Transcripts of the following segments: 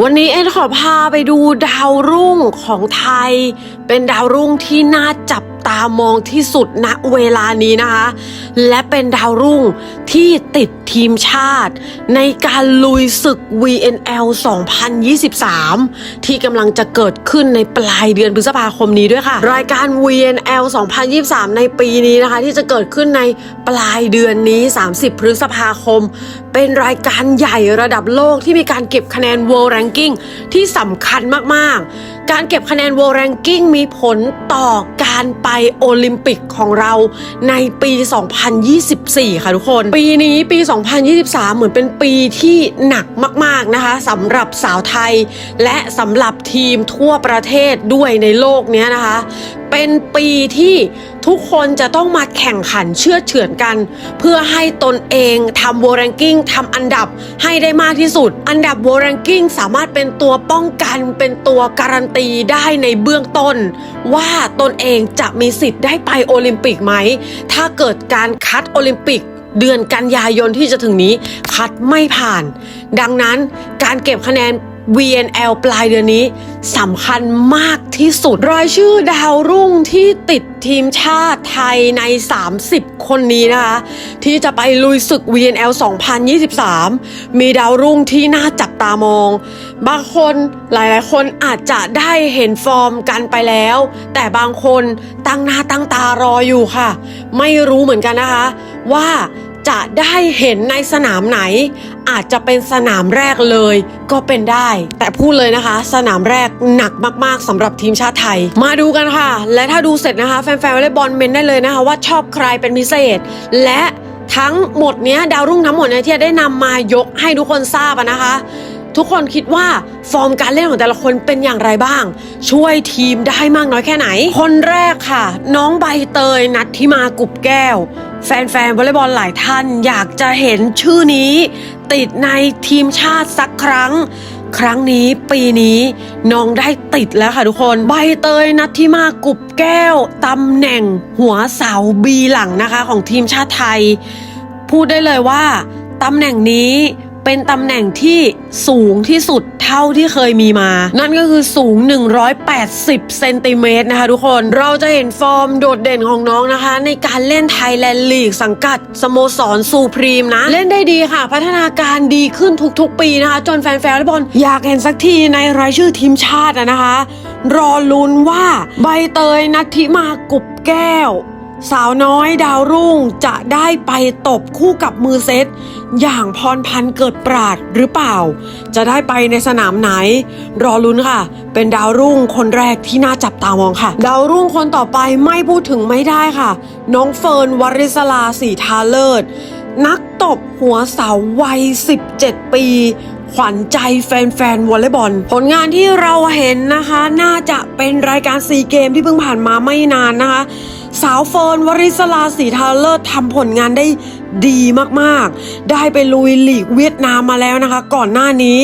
วันนี้เอ็นขอพาไปดูดาวรุ่งของไทย เป็นดาวรุ่งที่น่าจับ ตามองที่สุดณเวลานี้นะคะ และเป็นดาวรุ่งที่ติดทีมชาติ ในการลุยศึก VNL 2023 ที่กำลังจะเกิดขึ้นในปลายเดือนพฤษภาคมนี้ด้วยค่ะ รายการ VNL 2023 ในปีนี้นะคะ ที่จะเกิดขึ้นในปลายเดือนนี้ 30 พฤษภาคม เป็นรายการใหญ่ระดับโลกที่มีการเก็บคะแนน World Ranking ที่สำคัญมากๆการเก็บคะแนน World Ranking มีผลต่อการไปโอลิมปิกของเราในปี 2024 ค่ะทุกคน ปีนี้ปี 2023 เหมือนเป็นปีที่หนักมากๆนะคะสำหรับสาวไทย และสำหรับทีมทั่วประเทศด้วยในโลกนี้นะคะ เป็นปีที่ ทุกคนจะต้องมาแข่งขันเชื่อเฉือนกัน เพื่อให้ตนเองทำ World Ranking ทำอันดับให้ได้มากที่สุด อันดับ World Ranking สามารถเป็นตัวป้องกันเป็นตัวการันตีได้ในเบื้องต้น ว่าตนเองจะมีสิทธิ์ได้ไปโอลิมปิกไหม ถ้าเกิดการคัดโอลิมปิกเดือนกันยายนที่จะถึงนี้คัดไม่ผ่าน ดังนั้นการเก็บคะแนน VNL ปลายเดือนนี้สำคัญมากที่สุด รายชื่อดาวรุ่งที่ติดทีมชาติไทยใน 30 คนนี้นะคะ ที่จะไปลุยศึก VNL 2023 มีดาวรุ่งที่น่าจับตามอง บางคนหลายๆ คนอาจจะได้เห็นฟอร์มกันไปแล้ว แต่บางคนตั้งหน้าตั้งตารออยู่ค่ะ ไม่รู้เหมือนกันนะคะ ว่าจะได้เห็นในสนามไหน อาจจะเป็นสนามแรกเลยก็เป็นได้ แต่พูดเลยนะคะ สนามแรกหนักมากๆสำหรับทีมชาติไทย มาดูกันค่ะ และถ้าดูเสร็จนะคะ แฟนๆวอลเลย์บอลเมนได้เลยนะคะ ว่าชอบใครเป็นพิเศษ และทั้งหมดเนี้ยดาวรุ่งทั้งหมดเนี่ยที่ได้นำมายกให้ทุกคนทราบนะคะ ทุกคนคิดว่าฟอร์มการเล่นของแต่ละคนเป็นอย่างไรบ้าง ช่วยทีมได้มากน้อยแค่ไหน คนแรกค่ะ น้องใบเตยนัททิมากุบแก้ว แฟนๆวอลเลย์บอลหลายท่านอยากจะเห็นชื่อนี้ ติดในทีมชาติสักครั้ง ครั้งนี้ปีนี้น้องได้ติดแล้วค่ะทุกคน ใบเตยนัททิมากุบแก้วตำแหน่งหัวเสาบีหลังนะคะของทีมชาติไทย พูดได้เลยว่าตำแหน่งนี้ เป็นตำแหน่งที่สูงที่สุดเท่าที่เคยมีมา นั่นก็คือสูง 180 เซนติเมตรนะคะทุกคน เราจะเห็นฟอร์มโดดเด่นของน้องนะคะ ในการเล่นไทยแลนด์ลีกสังกัดสโมสรซูพรีมนะ เล่นได้ดีค่ะ พัฒนาการดีขึ้นทุกๆ ปีนะคะ จนแฟนๆวอลเลย์บอลอยากเห็นสักทีในรายชื่อทีมชาตินะคะ รอลุ้นว่าใบเตยนัทธิมากุบแก้ว สาวน้อยดาวรุ่งจะได้ไปตบคู่กับมือเซต อย่างพรพันธ์เกิดปราดหรือเปล่า จะได้ไปในสนามไหน รอลุ้นค่ะ เป็นดาวรุ่งคนแรกที่น่าจับตามองค่ะ ดาวรุ่งคนต่อไปไม่พูดถึงไม่ได้ค่ะ น้องเฟิร์นวริศลาสีทาเลิศนักตบหัวเสาวัย 17 ปีขวัญใจแฟนๆวอลเลย์บอล ผลงานที่เราเห็นนะคะ น่าจะเป็นรายการซีเกมที่เพิ่งผ่านมาไม่นานนะคะ สาวเฟิร์นวริศลาสีทาเลิศทำผลงานได้ดีมากๆ ได้ไปลุยลีกเวียดนามมาแล้วนะคะ ก่อนหน้านี้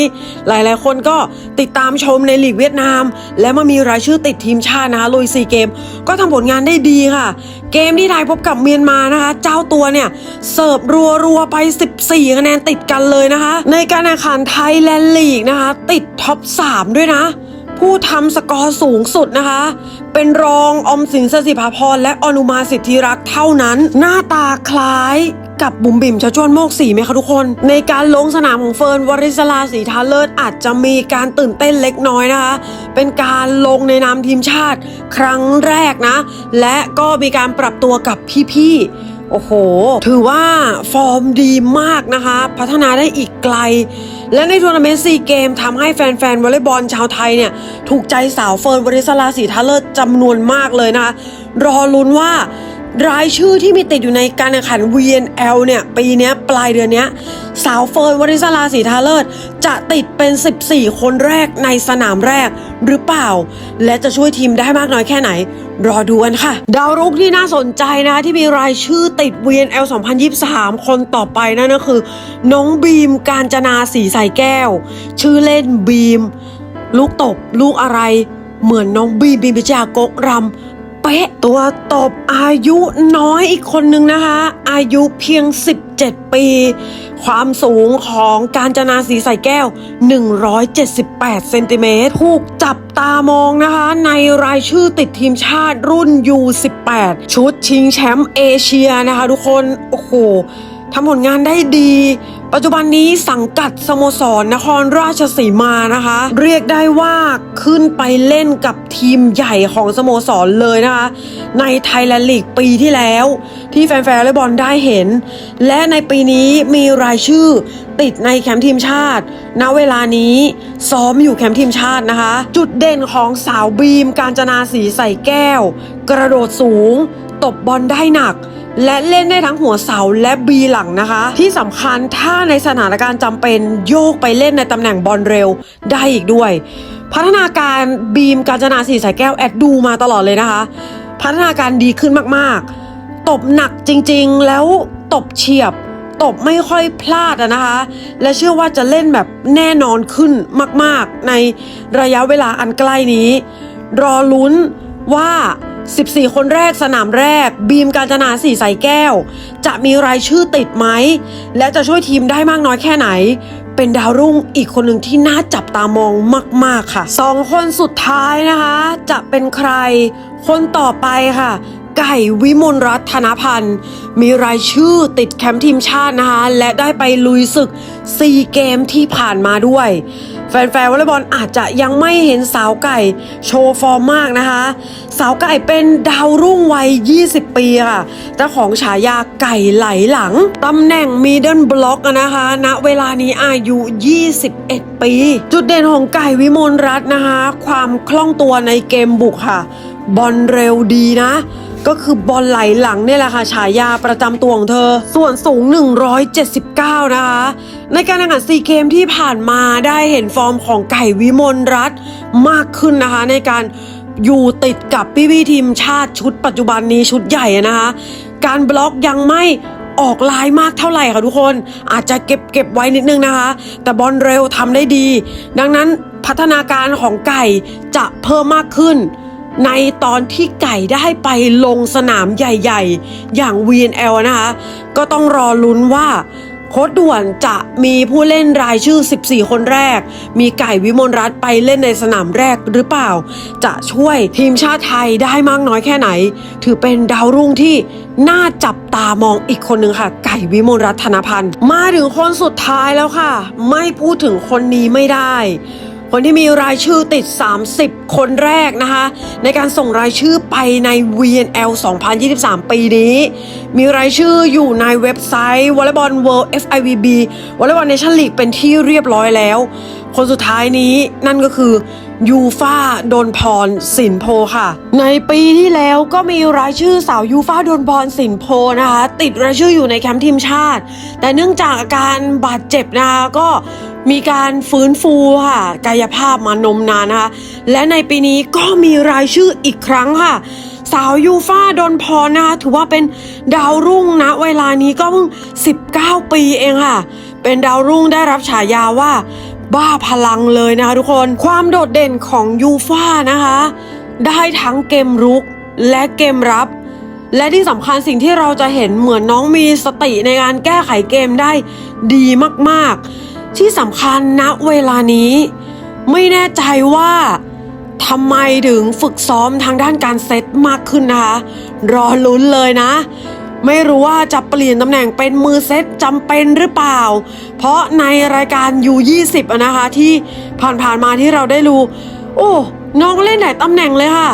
หลายๆ คนก็ติดตามชมในลีกเวียดนาม และมามีรายชื่อติดทีมชาตินะคะลุยซีเกม ก็ทำผลงานได้ดีค่ะ เกมที่ไทยพบกับเมียนมานะคะ เจ้าตัวเนี่ย เสิร์ฟรัวๆ ไป 14 คะแนนติดกันเลยนะคะ ในการแข่งขันไทยแลนด์ลีกนะคะ ติดท็อป 3 ด้วยนะ ผู้ทำสกอร์สูงสุดนะคะ เป็นรองอมสินสสิภาพรและอนุมาสิทธิรักเท่านั้น หน้าตาคล้ายกับบุ๋มบิ๋มชาชวนโมกสีไหมคะทุกคน ในการลงสนามของเฟิร์นวริศลาสีทาเลิศอาจจะมีการตื่นเต้นเล็กน้อยนะคะ เป็นการลงในนามทีมชาติครั้งแรกนะ และก็มีการปรับตัวกับพี่ๆ โอ้โห ถือว่าฟอร์มดีมากนะคะ พัฒนาได้อีกไกล และในทัวร์นาเมนต์ซีเกมทำให้แฟนๆวอลเลย์บอลชาวไทยเนี่ย ถูกใจสาวเฟิร์นวริศลาสีทาเลอร์จำนวนมากเลยนะคะ รอลุ้นว่า รายชื่อที่มีติดอยู่ในการแข่งขัน VNL เนี่ย ปีนี้ปลายเดือนนี้สาวเฟิร์นวริศลาสีทาเลิศจะติดเป็น 14 คนแรกในสนามแรกหรือเปล่า และจะช่วยทีมได้มากน้อยแค่ไหน รอดูกันค่ะ ดาวรุ่งที่น่าสนใจนะที่มีรายชื่อติด VNL 2023 คนต่อไปนั่นก็คือ น้องบีมการจนาสีใสแก้ว ชื่อเล่นบีม ลูกตบ ลูกอะไร เหมือนน้องบีมบีมพิชยากกรำ เป๊ะ ตัวตบอายุน้อยอีกคนนึงนะคะ อายุเพียง 17 ปี ความสูงของการจนาสีใสแก้ว 178 เซนติเมตรถูกจับตามองนะคะ ในรายชื่อติดทีมชาติรุ่น U18 ชุดชิงแชมป์เอเชียนะคะทุกคน โอ้โหทำผลงานได้ดี ปัจจุบันนี้สังกัดสโมสรนครราชสีมานะคะ เรียกได้ว่าขึ้นไปเล่นกับทีมใหญ่ของสโมสรเลยนะคะ ในไทยแลนด์ลีกปีที่แล้ว ที่แฟนๆวอลเลย์บอลได้เห็น และในปีนี้มีรายชื่อติดในแคมป์ทีมชาติ ณ เวลานี้ซ้อมอยู่แคมป์ทีมชาตินะคะ จุดเด่นของสาวบีม การจนาสีใส่แก้ว กระโดดสูง ตบบอลได้หนัก และเล่นได้ทั้งหัวเสาและบีหลังนะคะ ที่สำคัญถ้าในสถานการณ์จำเป็นโยกไปเล่นในตำแหน่งบอลเร็วได้อีกด้วย พัฒนาการบีมการจนาสีสายแก้วแอดดูมาตลอดเลยนะคะ พัฒนาการดีขึ้นมากๆ ตบหนักจริงๆ แล้วตบเฉียบตบไม่ค่อยพลาดอะนะคะ และเชื่อว่าจะเล่นแบบแน่นอนขึ้นมาก ๆ ในระยะเวลาอันใกล้นี้ รอลุ้นว่า 14 คนแรกสนามแรก บีมการจนาสีใสแก้ว จะมีรายชื่อติดไหม และจะช่วยทีมได้มากน้อยแค่ไหน เป็นดาวรุ่งอีกคนหนึ่งที่น่าจับตามองมาก ๆค่ะสองคนสุดท้ายนะคะ จะเป็นใคร คนต่อไปค่ะไก่วิมลรัตนพันธ์ มีรายชื่อติดแคมป์ทีมชาตินะคะ และได้ไปลุยศึก4เกมที่ผ่านมาด้วย แฟนๆวอลเลย์บอลอาจจะยังไม่เห็นสาวไก่โชว์ฟอร์มมากนะคะ สาวไก่เป็นดาวรุ่งวัย 20 ปีค่ะเจ้าของฉายาไก่ไหลหลัง ตำแหน่งมีเดิลบล็อกนะคะณเวลานี้อายุ 21 ปี จุดเด่นของไก่วิมลรัตน์นะคะ ความคล่องตัวในเกมบุกค่ะ บอลเร็วดีนะ ก็คือบอลไหลหลังเนี่ยแหละค่ะฉายาประจำตัวของเธอ ส่วนสูง 179 นะคะ ในการแข่งขันซีเกมที่ผ่านมาได้เห็นฟอร์มของไก่วิมลรัตมากขึ้นนะคะ ในการอยู่ติดกับพี่พี่ทีมชาติชุดปัจจุบันนี้ชุดใหญ่นะคะ การบล็อกยังไม่ออกลายมากเท่าไหร่ค่ะทุกคน อาจจะเก็บเก็บไว้นิดนึงนะคะ แต่บอลเร็วทำได้ดี ดังนั้นพัฒนาการของไก่จะเพิ่มมากขึ้น ในตอนที่ไก่ได้ไปลงสนามใหญ่ ๆ อย่าง VNL นะคะ ก็ต้องรอลุ้นว่าโค้ดด่วนจะมีผู้เล่นรายชื่อ 14 คนแรก มีไก่วิมลรัตน์ไปเล่นในสนามแรกหรือเปล่า จะช่วยทีมชาติไทยได้มากน้อยแค่ไหน ถือเป็นดาวรุ่งที่น่าจับตามองอีกคนหนึ่งค่ะ ไก่วิมลรัตน์ธนพันธ์ มาถึงคนสุดท้ายแล้วค่ะ ไม่พูดถึงคนนี้ไม่ได้ คนที่มีรายชื่อติด 30 คนแรกนะคะ ในการส่งรายชื่อไปใน VNL 2023 ปีนี้ มีรายชื่ออยู่ในเว็บไซต์ Volleyball World FIVB Volleyball Nation League เป็นที่เรียบร้อยแล้ว คนสุดท้ายนี้นั่นก็คือยูฟาโดนพรสินโพค่ะ ในปีที่แล้วก็มีรายชื่อสาวยูฟาโดนพรสินโพนะคะ ติดรายชื่ออยู่ในแคมป์ทีมชาติ แต่เนื่องจากอาการบาดเจ็บนะคะก็ มีการฟื้นฟูค่ะ กายภาพมานมนานนะคะ และในปีนี้ก็มีรายชื่ออีกครั้งค่ะ สาวยูฟาโดนพรนะคะ ถือว่าเป็นดาวรุ่งนะ เวลานี้ก็เพิ่ง 19 ปีเองค่ะ เป็นดาวรุ่งได้รับฉายาว่า บ้าพลังเลยนะคะทุกคน ความโดดเด่นของยูฟ่านะคะ ได้ทั้งเกมรุกและเกมรับและที่สำคัญสิ่งที่เราจะเห็นเหมือนน้องมีสติในการแก้ไขเกมได้ดีมาก ที่สำคัญณเวลานี้ ไม่แน่ใจว่าทำไมถึงฝึกซ้อมทางด้านการเซตมากขึ้นนะคะ รอลุ้นเลยนะ ไม่รู้ว่าจะเปลี่ยนตำแหน่งเป็นมือเซตจำเป็นหรือเปล่า เพราะในรายการ U20 นะคะที่ผ่านๆมาที่เราได้รู้โอ้น้องเล่นหลายตำแหน่งเลยค่ะ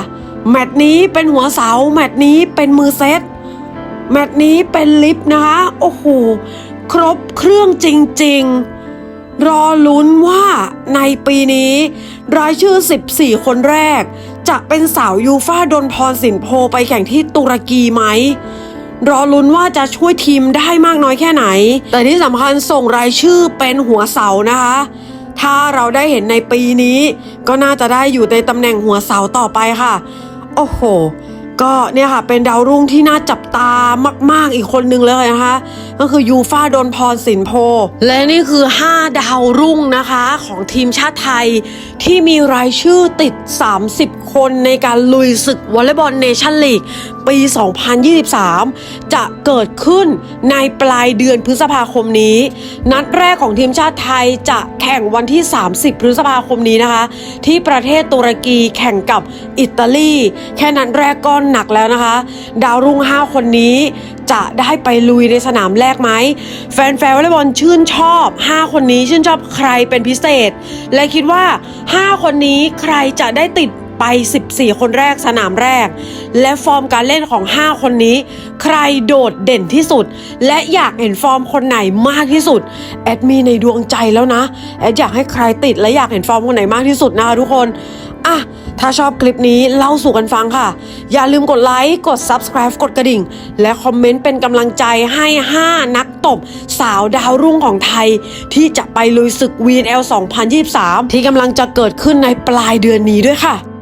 แมตช์นี้เป็นหัวเสา แมตช์นี้เป็นมือเซตแมตช์นี้เป็นลิฟต์นะคะ โอ้โห ครบเครื่องจริง ๆ รอลุ้นว่าในปีนี้ รายชื่อ 14 คนแรก จะเป็นสาวยูฟ่าดนพรสินโพไปแข่งที่ตุรกีไหม รอลุ้นว่าจะช่วยทีมได้มากน้อยแค่ไหน แต่ที่สำคัญส่งรายชื่อเป็นหัวเสานะคะ ถ้าเราได้เห็นในปีนี้ ก็น่าจะได้อยู่ในตำแหน่งหัวเสาต่อไปค่ะ โอ้โห ก็เนี่ยค่ะเป็นดาวรุ่งที่น่าจับตามาก ๆ อีกคนนึงเลยนะคะ ก็คือยูฟาโดนพรสินโพ และนี่คือ 5 ดาวรุ่งนะคะของทีมชาติไทย ที่มีรายชื่อติด 30 คนในการลุยศึกวอลเลย์บอลเนชั่นลีกปี 2023 จะเกิดขึ้นในปลายเดือนพฤษภาคมนี้ นัดแรกของทีมชาติไทยจะแข่งวันที่ 30 พฤษภาคมนี้นะคะ ที่ประเทศตุรกีแข่งกับอิตาลี แค่นัดแรกก็หนักแล้วนะคะ ดาวรุ่ง 5 คนนี้จะได้ไปลุยในสนามแรกไหม แฟนๆวอลเลย์บอลชื่นชอบ 5 คนนี้ชื่นชอบใครเป็นพิเศษ และคิดว่า 5 คนนี้ใครจะได้ติด ไป 14 คนแรกสนามแรก และฟอร์มการเล่นของ 5 คนนี้ ใครโดดเด่นที่สุด และอยากเห็นฟอร์มคนไหนมากที่สุด แอดมีในดวงใจแล้วนะ แอดอยากให้ใครติดและอยากเห็นฟอร์มคนไหนมากที่สุดนะคะทุกคนอะถ้าชอบคลิปนี้เล่าสู่กันฟังค่ะ อย่าลืมกดไลค์ กด Subscribe กดกระดิ่ง และคอมเมนต์เป็นกำลังใจให้ 5 นักตบ สาวดาวรุ่งของไทย ที่จะไปลุยศึก VNL 2023 ที่กำลังจะเกิดขึ้นในปลายเดือนนี้ด้วยค่ะ